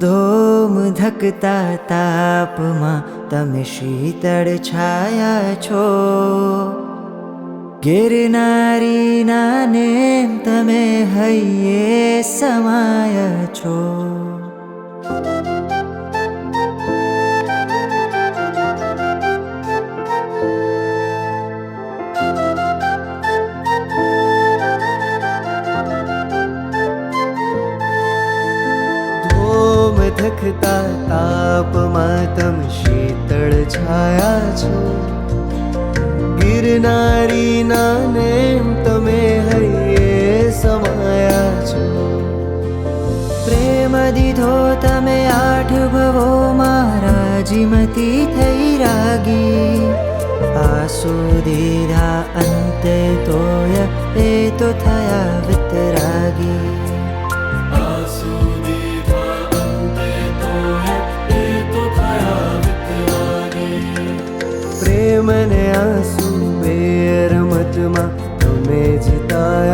ધોમ ધકતા તાપમાં તમે શીતળ છાયા છો. ગિરનારીના નેમ તમે હૈયે સમાયા છો. ધકતા તાપમાં તમે શીતળ છાયા છો. ગિરનારીના નેમ તમે હૈયે સમાયા છો. પ્રેમ દીધો તમે આઠ ભવો મારા જીમતી થઈ રાગી. આસુ દીધા અંતે તોય એ તો થયા વિતરાગી. I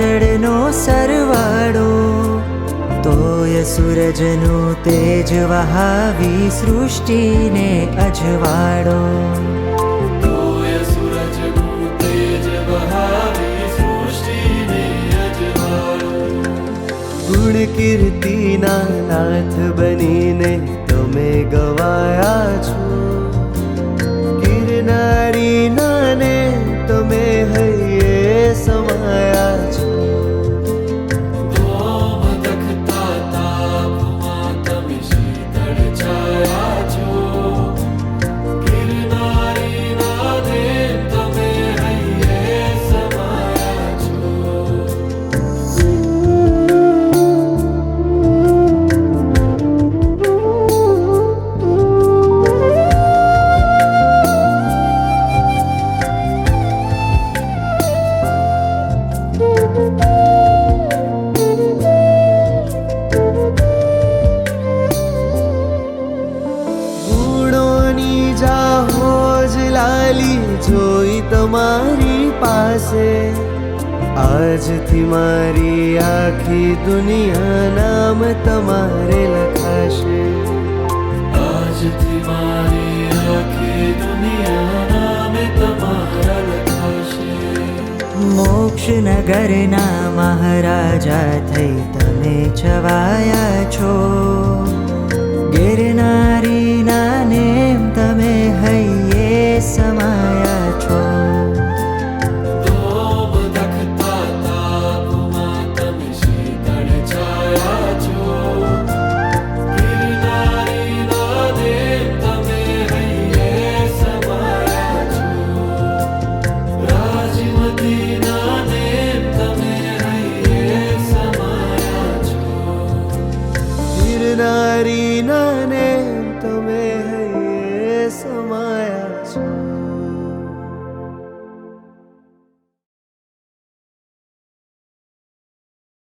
કાજળનો સરવાળો તોય સૂરજનું તેજ વહાવી અજવાળો. સૃષ્ટિને અજવાળું. ગુણ કીર્તિના નાથ બનીને તમે ગવાયા છો. લાલી જોઈ તમારી પાસે. આજથી મારી આખી દુનિયા નામ તમારે લખાશે. આજથી મારી આખી દુનિયા નામ તમારા લખાશે. મોક્ષ નગરના મહારાજા થઈ તમે છવાયા છો.